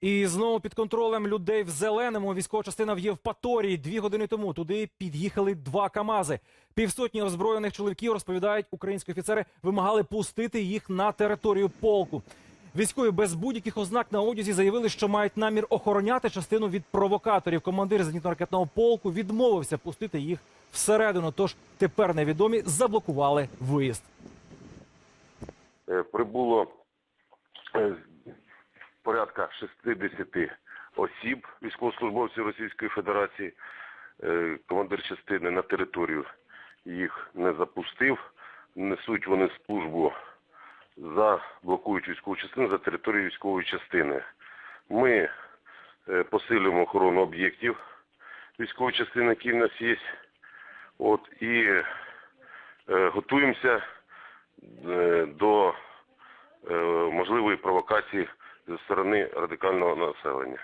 І знову під контролем людей в зеленому військова частина в Євпаторії. Дві години тому туди під'їхали два камази. Півсотні озброєних чоловіків розповідають, українські офіцери вимагали пустити їх на територію полку. Військові без будь-яких ознак на одязі заявили, що мають намір охороняти частину від провокаторів. Командир зенітно-ракетного полку відмовився пустити їх всередину. Тож тепер невідомі заблокували виїзд. Е, прибуло порядка 60 осіб, військовослужбовців Російської Федерації. Е, Командир частини на територію їх не запустив. Несуть вони службу за блокують військову частину за територією військової частини. Ми е, посилюємо охорону об'єктів військової частини, які в нас є. От, і е, готуємося до можливої провокації зі сторони радикального населення.